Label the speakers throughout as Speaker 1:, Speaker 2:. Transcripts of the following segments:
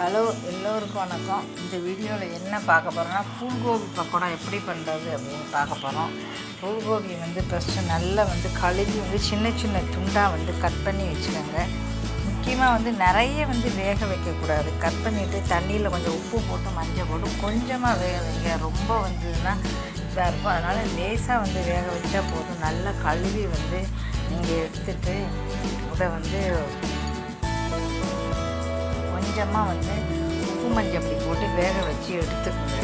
Speaker 1: Hello எல்லோருக்கும் வணக்கம். இந்த வீடியோவில் என்ன பார்க்க போகிறோம்னா பூல்கோபி பக்கோடா எப்படி பண்ணுறது அப்படின்னு பார்க்க போகிறோம் பூல்கோபி வந்து ஃபஸ்ட்டு நல்லா வந்து கழுவி வந்து சின்ன சின்ன துண்டாக வந்து கட் பண்ணி வச்சுக்கோங்க. முக்கியமாக வந்து நிறைய வந்து வேக வைக்கக்கூடாது. கட் பண்ணிவிட்டு தண்ணியில் கொஞ்சம் உப்பு போட்டு மஞ்சள் போட்டு கொஞ்சமாக வேக வைங்க. ரொம்ப வந்ததுன்னா இதாக இருக்கும். அதனால் லேசாக வந்து வேக வச்சா போதும். நல்லா கழுவி வந்து நீங்கள் எடுத்துகிட்டு இதை வந்து கொஞ்சமாக வந்து உப்பு மஞ்சள் அப்படி போட்டு வேக வச்சு எடுத்துக்கோங்க.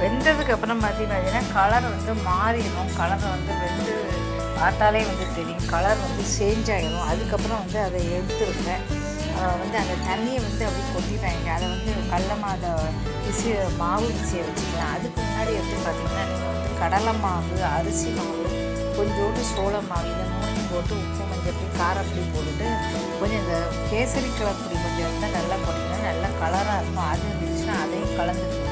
Speaker 1: வெந்ததுக்கு அப்புறம் பார்த்தீங்கன்னா கலர் வந்து மாறிடும். கலரை வந்து வெந்து பார்த்தாலே வந்து தெரியும். கலர் வந்து சேஞ்ச் ஆகிடும் அதுக்கப்புறம் வந்து அதை எடுத்துருங்க. வந்து அந்த தண்ணியை வந்து அப்படியே கொட்டிட்டாங்க அதை வந்து கடல மாத விசி மாவு விசியை வச்சுக்கலாம். அதுக்கு முன்னாடி வந்து பார்த்திங்கன்னா நீங்கள் வந்து கடலை மாவு அரிசி மாவு கொஞ்சோண்டு சோள மாவு இதை மூணையும் போட்டு உப்பு மஞ்சள் பொடி காரப்பொடி போட்டுட்டு கொஞ்சம் இந்த கேசரி கலர் பொடி கொஞ்சம் இருந்தால் நல்லா போட்டிங்கன்னா நல்லா கலராக இருக்கும். அது இருந்துச்சுன்னா அதையும் கலந்துருக்கும்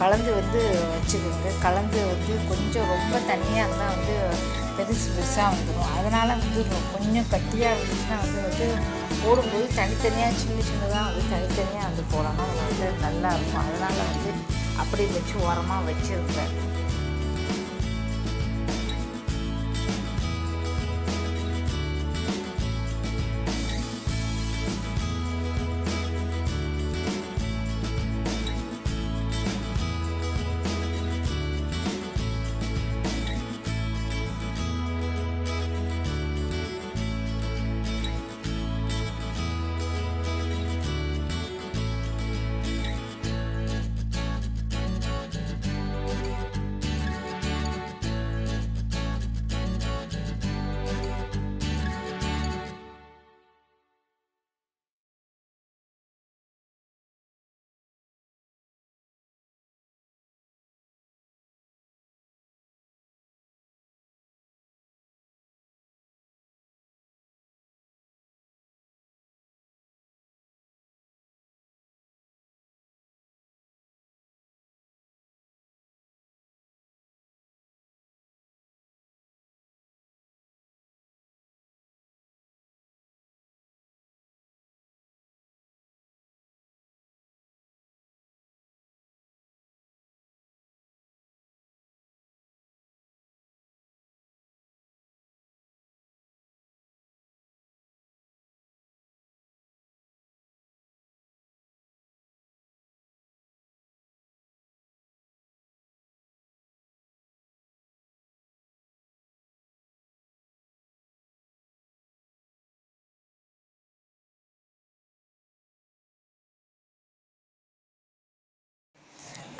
Speaker 1: கலந்து வந்து வச்சுக்கோங்க. கலந்து வந்து கொஞ்சம் ரொம்ப தண்ணியாக இருந்தால் வந்து பெருசு பெருசாக வந்துடும் அதனால் வந்து கொஞ்சம் கட்டியாக இருந்துச்சுன்னா வந்து வந்து போடும்போது தனித்தனியாக சின்ன சின்னதாக வந்து தனித்தனியாக வந்து போடணும் வந்து நல்லா இருக்கும். அதனால் வந்து அப்படி வச்சு ஓரமாக வச்சுருப்பேன்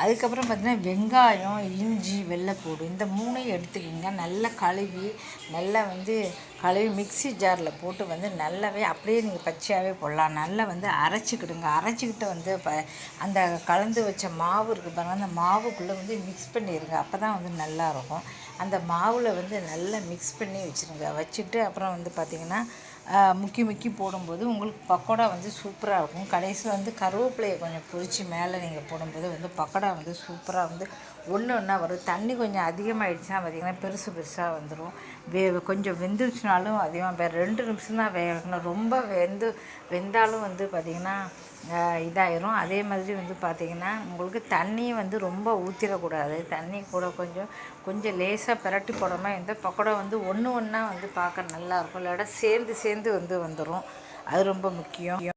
Speaker 1: அதுக்கப்புறம் பார்த்தீங்கன்னா வெங்காயம் இஞ்சி வெள்ளைப்பூடு இந்த மூணையும் எடுத்துக்கிங்க. நல்லா கழுவி நல்லா வந்து கழுவி மிக்ஸி ஜாரில் போட்டு வந்து நல்லாவே அப்படியே நீங்கள் பச்சையாகவே போடலாம். நல்லா வந்து அரைச்சிக்கிடுங்க. அரைச்சிக்கிட்டு வந்து ப அந்த கலந்து வச்ச மாவு இருக்குது பாருங்கள் அந்த மாவுக்குள்ளே வந்து மிக்ஸ் பண்ணிடுங்க அப்போ தான் வந்து நல்லாயிருக்கும் அந்த மாவில் வந்து நல்லா மிக்ஸ் பண்ணி வச்சுருங்க. வச்சுட்டு அப்புறம் வந்து பார்த்திங்கன்னா முக்கி முக்கி போடும்போது உங்களுக்கு பக்கோடா வந்து சூப்பராக இருக்கும் கடைசியில் வந்து கருவேப்பிலையை கொஞ்சம் பொரித்து மேலே நீங்கள் போடும்போது வந்து பக்கோடா வந்து சூப்பராக வந்து ஒன்று ஒன்றா வரும். தண்ணி கொஞ்சம் அதிகமாகிடுச்சுன்னா பார்த்திங்கன்னா பெருசு பெருசாக வந்துடும் வே கொஞ்சம் வெந்துருச்சுனாலும் அதிகமாக ரெண்டு நிமிஷம் தான் வேகணும். ரொம்ப வெந்து வெந்தாலும் வந்து பார்த்திங்கன்னா இதாயிரும். அதே மாதிரி வந்து பார்த்திங்கன்னா உங்களுக்கு தண்ணி வந்து ரொம்ப ஊற்றிடக்கூடாது தண்ணி கூட கொஞ்சம் கொஞ்சம் லேசாக பிரட்டி போடாமல் இந்த பக்கோடா வந்து ஒன்று ஒன்றா வந்து பார்க்க நல்லாயிருக்கும் இல்லாட சேர்ந்து சேர்ந்து வந்து வந்துடும் அது ரொம்ப முக்கியம்.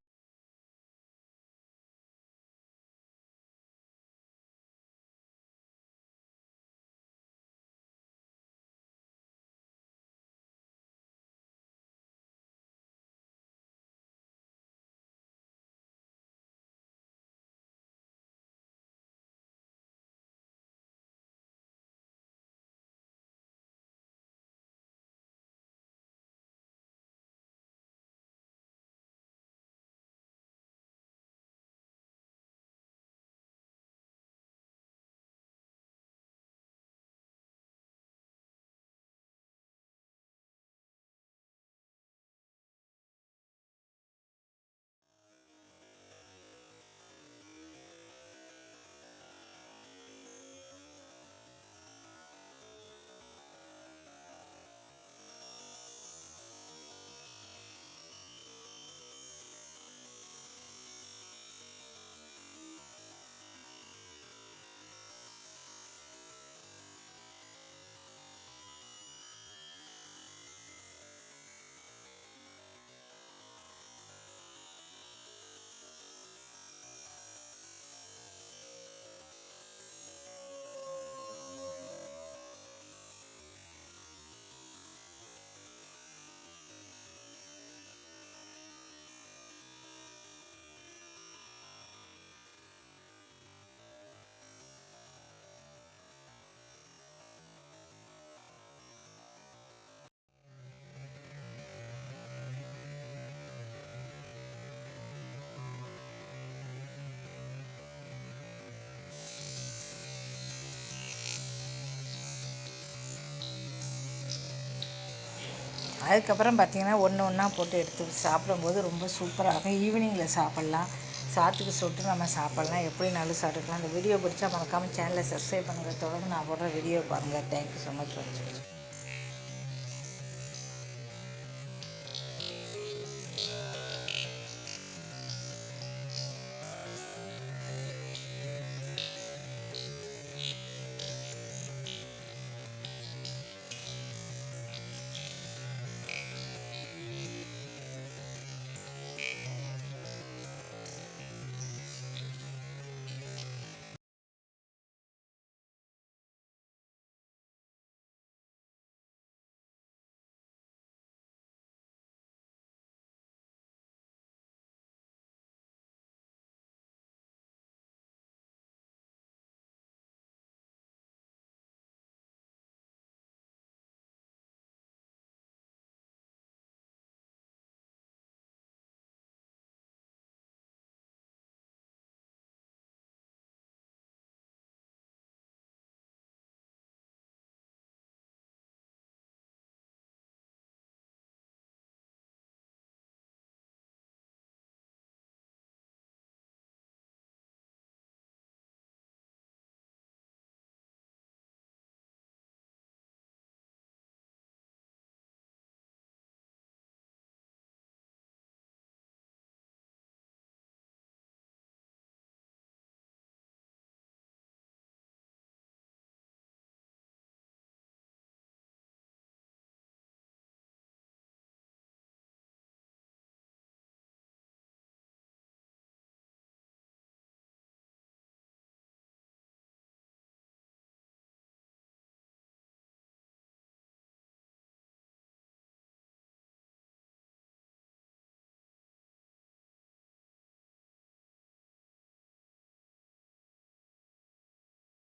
Speaker 1: அதுக்கப்புறம் பார்த்திங்கன்னா ஒன்று ஒன்றா போட்டு எடுத்து சாப்பிடும்போது ரொம்ப சூப்பராக இருக்கும். ஈவினிங்கில் சாப்பிட்லாம். சாத்துக்கு சொட்டு நம்ம சாப்பிட்லாம். எப்படினாலும் சாப்பிட்டுக்கலாம். இந்த வீடியோ பிடிச்சா மறக்காமல் சேனலை சப்ஸ்கிரைப் பண்ணுங்கள் தொடர்ந்து நான் போடுற வீடியோ பாருங்கள் தேங்க்யூ ஸோ மச் ஃபார்